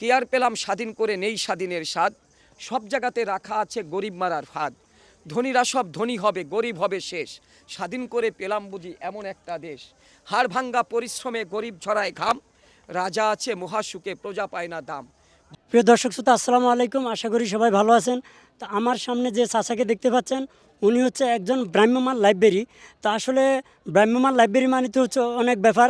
কি আর পেলাম স্বাধীন করে নেই স্বাধীনের স্বাদ? সব জায়গাতে রাখা আছে গরিব মারার ফাঁদ। ধনীরা সব ধনী হবে, গরিব হবে শেষ। স্বাধীন করে পেলাম বুঝি এমন একটা দেশ। হাড় ভাঙ্গা পরিশ্রমে গরিব ছড়ায় ঘাম। রাজা আছে মহাসুখে, প্রজা পায় না দাম। প্রিয় দর্শক শ্রোতা আসসালামু আলাইকুম। আশা করি সবাই ভালো আছেন। তো আমার সামনে যে চাচাকে দেখতে পাচ্ছেন উনি হচ্ছে একজন ব্রাহ্মমান লাইব্রেরি। তো আসলে ব্রাহ্মমান লাইব্রেরি মানে তো হচ্ছে অনেক ব্যাপার।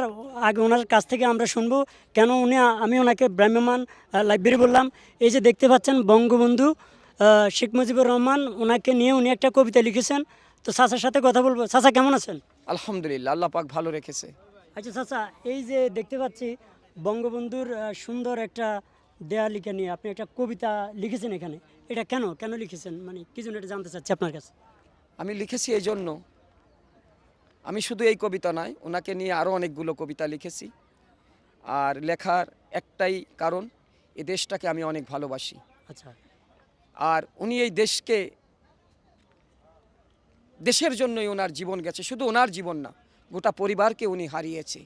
আগে ওনার কাছ থেকে আমরা শুনব কেন উনি আমি ওনাকে ব্রাহ্মমান লাইব্রেরি বললাম। এই যে দেখতে পাচ্ছেন বঙ্গবন্ধু শেখ মুজিবুর রহমান ওনাকে নিয়ে উনি একটা কবিতা লিখেছেন। তো চাচার সাথে কথা বলব। চাচা কেমন আছেন? আলহামদুলিল্লাহ আল্লাহ পাক ভালো রেখেছে। আচ্ছা চাচা এই যে দেখতে পাচ্ছি বঙ্গবন্ধুর সুন্দর একটা দেয়ালিকা নিয়ে আপনি একটা কবিতা লিখেছেন এখানে। এটা কেন? কেন লিখেছেন? মানে কি জন্য এটা জানতে চাচ্ছি আপনার কাছে? আমি লিখেছি এই জন্য। আমি শুধু এই কবিতা নয় ওনাকে নিয়ে আরও অনেকগুলো কবিতা লিখেছি। আর লেখার একটাই কারণ এই দেশটাকে আমি অনেক ভালোবাসি। আচ্ছা। আর উনি এই দেশকে দেশের জন্যই ওনার জীবন গেছে। শুধু ওনার জীবন না গোটা পরিবারকে উনি হারিয়েছে।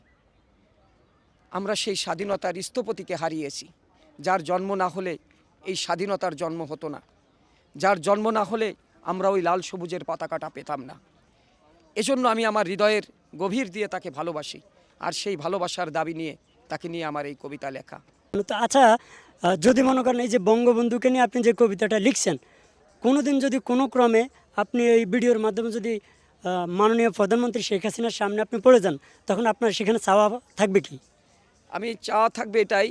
আমরা সেই স্বাধীনতার স্থপতিকে হারিয়েছি। যার জন্ম না হলে এই স্বাধীনতার জন্ম হতো না। যার জন্ম না হলে আমরা ওই লাল সবুজের পতাকাটা পেতাম না। এজন্য আমি আমার হৃদয়ের গভীর দিয়ে তাকে ভালোবাসি আর সেই ভালোবাসার দাবি নিয়ে তাকে নিয়ে আমার এই কবিতা লেখা। তো আচ্ছা যদি মনে করেন এই যে বঙ্গবন্ধুকে নিয়ে আপনি যে কবিতাটা লিখছেন কোনোদিন যদি কোনো ক্রমে আপনি এই ভিডিওর মাধ্যমে যদি মাননীয় প্রধানমন্ত্রী শেখ হাসিনার সামনে আপনি পড়ে যান তখন আপনার সেখানে চাওয়া থাকবে কি? আমি চাওয়া থাকবে এটাই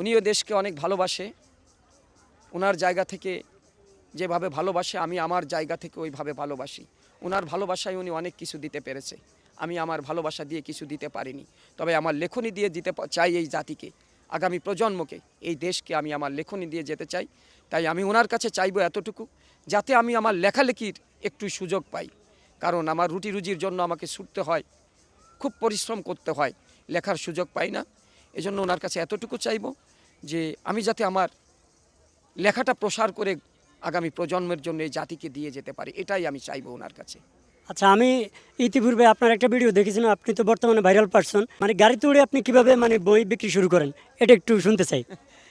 উনিও দেশকে অনেক ভালোবাসে। ওনার জায়গা থেকে যেভাবে ভালোবাসে, আমি আমার জায়গা থেকে ওইভাবে ভালোবাসি। ওনার ভালোবাসায় উনি অনেক কিছু দিতে পেরেছে। আমি আমার ভালোবাসা দিয়ে কিছু দিতে পারিনি। তবে আমার লেখনী দিয়ে দিতে চাই এই জাতিকে। আগামী প্রজন্মকে, এই দেশকে আমি আমার লেখনী দিয়ে যেতে চাই। তাই আমি ওনার কাছে চাইব এতটুকু, যাতে আমি আমার লেখালেখির একটু সুযোগ পাই। কারণ আমার রুটি রুজির জন্য আমাকে ছুটতে হয়, খুব পরিশ্রম করতে হয়। লেখার সুযোগ পাই না। এজন্য ওনার কাছে এতটুকু চাইব। যে আমি যাতে আমার লেখাটা প্রসার করে আগামী প্রজন্মের জন্য এই জাতিকে দিয়ে যেতে পারি এটাই আমি চাইব ওনার কাছে। আচ্ছা আমি ইতিপূর্বে আপনার একটা ভিডিও দেখেছিলাম আপনি তো বর্তমানে ভাইরাল পারসন মানে গাড়িতে উড়ে আপনি কীভাবে মানে বই বিক্রি শুরু করেন? এটা একটু শুনতে চাই।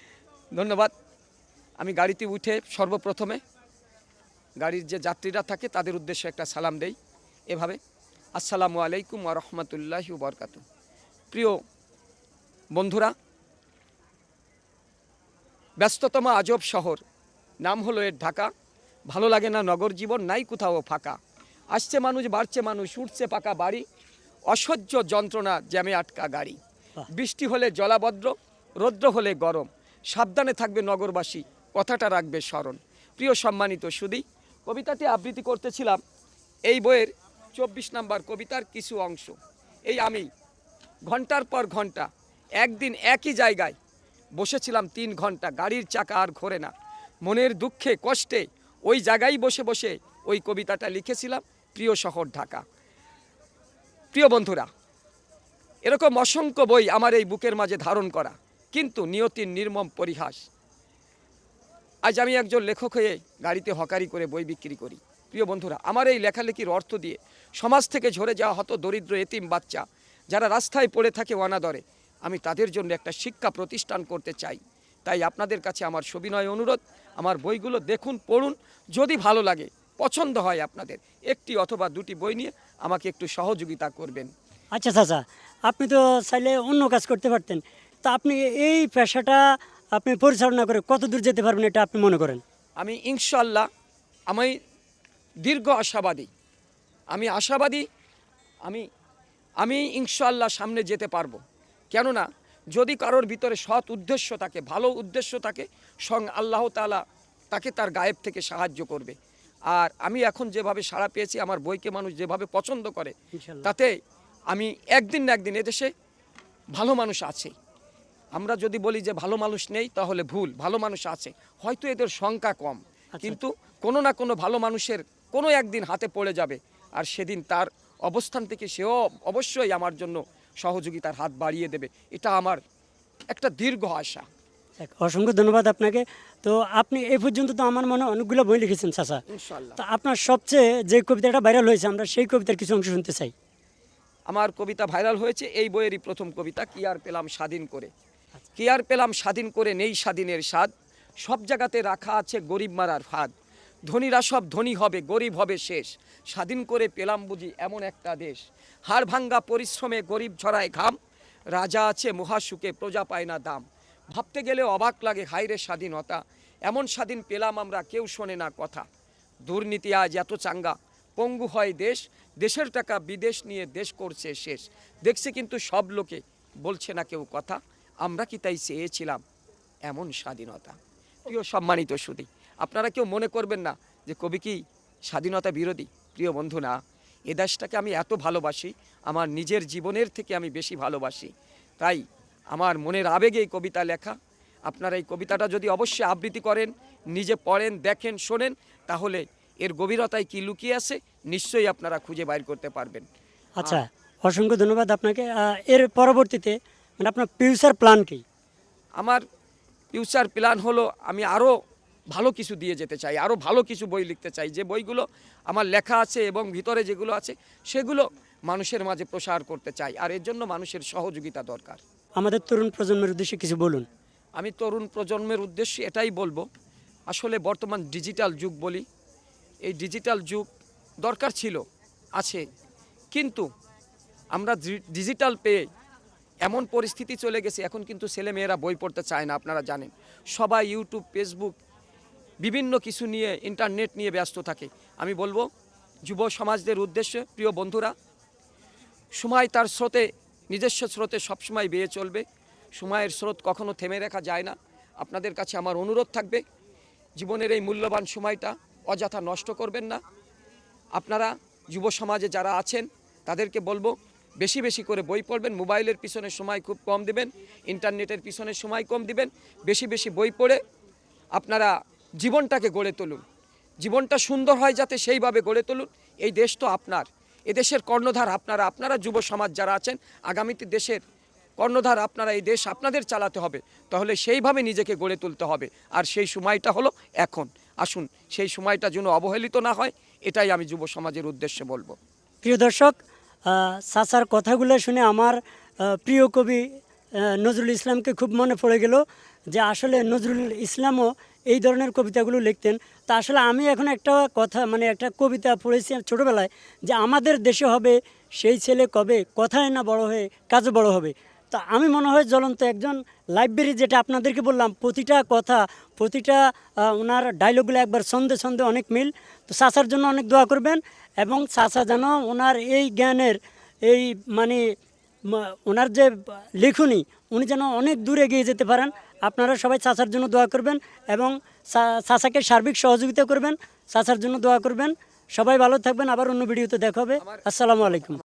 ধন্যবাদ। আমি গাড়িতে উঠে সর্বপ্রথমে গাড়ির যে যাত্রীরা থাকে তাদের উদ্দেশ্যে একটা সালাম দেই এভাবে। আসসালামু আলাইকুম ওয়া রাহমাতুল্লাহি ওয়া বারাকাতুহু। প্রিয় বন্ধুরা ব্যস্ততম আজব শহর। নাম হলো এর ঢাকা। ভালো লাগে না নগর জীবন নাই কোথাও ফাঁকা। আসছে মানুষ বাড়ছে মানুষ উঠছে পাকা বাড়ি। অসহ্য যন্ত্রণা জ্যামে আটকা গাড়ি। বৃষ্টি হলে জলাবদ্র রৌদ্র হলে গরম। সাবধানে থাকবে নগরবাসী কথাটা রাখবে স্মরণ। প্রিয় সম্মানিত সুদী কবিতাটি আবৃত্তি করতেছিলাম। এই বইয়ের চব্বিশ নম্বর কবিতার কিছু অংশ। এই আমি ঘণ্টার পর ঘণ্টা একদিন একই জায়গায় বসেছিলাম তিন ঘণ্টা, গাড়ির চাকা আর ঘোরে না। মনের দুঃখে, কষ্টে ওই জায়গায় বসে বসে ওই কবিতাটা লিখেছিলাম, প্রিয় শহর ঢাকা। প্রিয় বন্ধুরা, এরকম অসংখ্য বই আমার এই বুকের মাঝে ধারণ করা, কিন্তু নিয়তির নির্মম পরিহাস। আজ আমি একজন লেখক হয়ে গাড়িতে হকারি করে বই বিক্রি করি। প্রিয় বন্ধুরা, আমার এই লেখালেখির অর্থ দিয়ে সমাজ থেকে ঝরে যাওয়া হতো দরিদ্র এতিম বাচ্চা, যারা রাস্তায় পড়ে থাকে অনাদরে আমি তাদের জন্য একটা শিক্ষা প্রতিষ্ঠান করতে চাই। তাই আপনাদের কাছে আমার সবিনয় অনুরোধ আমার বইগুলো দেখুন পড়ুন যদি ভালো লাগে পছন্দ হয় আপনাদের একটি অথবা দুটি বই নিয়ে আমাকে একটু সহযোগিতা করবেন। আচ্ছা চাচা আপনি তো চাইলে অন্য কাজ করতে পারতেন। তা আপনি এই পেশাটা আপনি পরিচালনা করে কত দূর যেতে পারবেন এটা আপনি মনে করেন? আমি ইনশাল্লাহ আমি দীর্ঘ আশাবাদী। আমি আশাবাদী আমি আমি ইনশাল্লাহ সামনে যেতে পারব। কেননা যদি কারোর ভিতরে সৎ উদ্দেশ্য থাকে ভালো উদ্দেশ্য থাকে সং আল্লাহ তাআলা তাকে তার গায়েব থেকে সাহায্য করবে। আর আমি এখন যেভাবে সাড়া পেয়েছি আমার বইকে মানুষ যেভাবে পছন্দ করে তাতে আমি একদিন না একদিন এদেশে ভালো মানুষ আছে। আমরা যদি বলি যে ভালো মানুষ নেই তাহলে ভুল ভালো মানুষ আছে। হয়তো এদের সংখ্যা কম কিন্তু কোনো না কোনো ভালো মানুষের কোনো একদিন হাতে পড়ে যাবে। আর সেদিন তার অবস্থান থেকে সেও অবশ্যই আমার জন্য সহযোগিতার হাত বাড়িয়ে দেবে। এটা আমার একটা দীর্ঘ আশা। অসংখ্য ধন্যবাদ আপনাকে। তো আপনি এই পর্যন্ত তো আমার মনে হয় অনেকগুলো বই লিখেছেন চাচা। ইনশাল্লাহ তা আপনার সবচেয়ে যে কবিতাটা ভাইরাল হয়েছে আমরা সেই কবিতার কিছু অংশ শুনতে চাই। আমার কবিতা ভাইরাল হয়েছে এই বইয়েরই প্রথম কবিতা কি আর পেলাম স্বাধীন করে। কি আর পেলাম স্বাধীন করে নেই স্বাধীনের স্বাদ। সব জায়গাতে রাখা আছে গরিব মারার ফাঁদ। ধনীরা সব ধনী হবে, গরিব হবে শেষ। স্বাধীন করে পেলাম বুঝি এমন একটা দেশ। হাড় ভাঙ্গা পরিশ্রমে গরিব ছড়ায় ঘাম, রাজা আছে মহাসুখে, প্রজা পায় না দাম। ভাবতে গেলে অবাক লাগে হাইরে স্বাধীনতা, এমন স্বাধীন পেলাম আমরা, কেউ শোনে না কথা। দুর্নীতি আজ এত চাঙ্গা, পঙ্গু হয় দেশ, দেশের টাকা বিদেশ নিয়ে দেশ করছে শেষ। দেখছে কিন্তু সব লোকে, বলছে না কেউ কথা। আমরা কি তাই চেয়েছিলাম, এমন স্বাধীনতা। প্রিয় সম্মানিত সুদী আপনারা কেউ মনে করবেন না যে কবি কি স্বাধীনতা বিরোধী? প্রিয় বন্ধু না এ দেশটাকে আমি এত ভালোবাসি আমার নিজের জীবনের থেকে আমি বেশি ভালোবাসি। তাই আমার মনের আবেগে এই কবিতা লেখা। আপনারা এই কবিতাটা যদি অবশ্যই আবৃত্তি করেন নিজে পড়েন দেখেন শোনেন তাহলে এর গভীরতায় কি লুকিয়ে আছে নিশ্চয়ই আপনারা খুঁজে বাইর করতে পারবেন। আচ্ছা অসংখ্য ধন্যবাদ আপনাকে। এর পরবর্তীতে মানে আপনার ফিউচার প্ল্যান কি? আমার ফিউচার প্ল্যান হলো আমি আরও ভালো কিছু দিয়ে যেতে চাই আরও ভালো কিছু বই লিখতে চাই যে বইগুলো আমার লেখা আছে এবং ভিতরে যেগুলো আছে সেগুলো মানুষের মাঝে প্রসার করতে চাই আর এর জন্য মানুষের সহযোগিতা দরকার। আমাদের তরুণ প্রজন্মের উদ্দেশ্যে কিছু বলুন। আমি তরুণ প্রজন্মের উদ্দেশ্যে এটাই বলব আসলে বর্তমান ডিজিটাল যুগ বলি এই ডিজিটাল যুগ দরকার ছিল আছে কিন্তু আমরা ডিজিটাল পেয়ে এমন পরিস্থিতি চলে গেছে এখন কিন্তু ছেলেমেয়েরা বই পড়তে চায় না আপনারা জানেন। সবাই ইউটিউব ফেসবুক বিভিন্ন কিছু নিয়ে ইন্টারনেট নিয়ে ব্যস্ত থাকে। আমি বলব, যুব সমাজদের উদ্দেশ্যে, প্রিয় বন্ধুরা, সময় তার স্রোতে, নিজস্ব স্রোতে সবসময় বেয়ে চলবে। সময়ের স্রোত কখনো থেমে রাখা যায় না। আপনাদের কাছে আমার অনুরোধ থাকবে, জীবনের এই মূল্যবান সময়টা অযথা নষ্ট করবেন না। আপনারা যুব সমাজে যারা আছেন, তাদেরকে বলব, বেশি বেশি করে বই পড়বেন। মোবাইলের পিছনে সময় খুব কম দিবেন ইন্টারনেটের পিছনে সময় কম দিবেন। বেশি বেশি বই পড়ে আপনারা জীবনটাকে গড়ে তুলুন। জীবনটা সুন্দর হয় যাতে সেইভাবে গড়ে তুলুন। এই দেশ তো আপনার। এদেশের কর্ণধার আপনারা। আপনারা যুব সমাজ যারা আছেন, আগামীতে দেশের কর্ণধার আপনারা, এই দেশ আপনাদের চালাতে হবে। তাহলে সেইভাবে নিজেকে গড়ে তুলতে হবে। আর সেই সময়টা হলো এখন। আসুন, সেই সময়টা যেন অবহেলিত না হয়, এটাই আমি যুব সমাজের উদ্দেশ্যে বলব। প্রিয় দর্শক সাসার কথাগুলো শুনে আমার প্রিয় কবি নজরুল ইসলামকে খুব মনে পড়ে গেল যে আসলে নজরুল ইসলামও এই ধরনের কবিতাগুলো লিখতেন। তা আসলে আমি এখন একটা কথা মানে একটা কবিতা পড়েছি ছোটোবেলায় যে আমাদের দেশে হবে, সেই ছেলে কবে? কথায় না বড় হয়ে কাজে বড় হবে। তা আমি মনে হয় জ্বলন্ত একজন লাইব্রেরি, যেটা আপনাদেরকে বললাম, প্রতিটা কথা, প্রতিটা ওনার ডায়লগুলো একবার ছন্দে ছন্দে অনেক মিল। তো চাচার জন্য অনেক দোয়া করবেন এবং চাচা যেন ওনার এই জ্ঞানের, এই মানে ওনার যে লেখনী, উনি যেন অনেক দূরে এগিয়ে যেতে পারেন। আপনারা সবাই চাচার জন্য দোয়া করবেন এবং চাচাকে সার্বিক সহযোগিতা করবেন। চাচার জন্য দোয়া করবেন। সবাই ভালো থাকবেন। আবার অন্য ভিডিওতে দেখা হবে। আসসালামু আলাইকুম।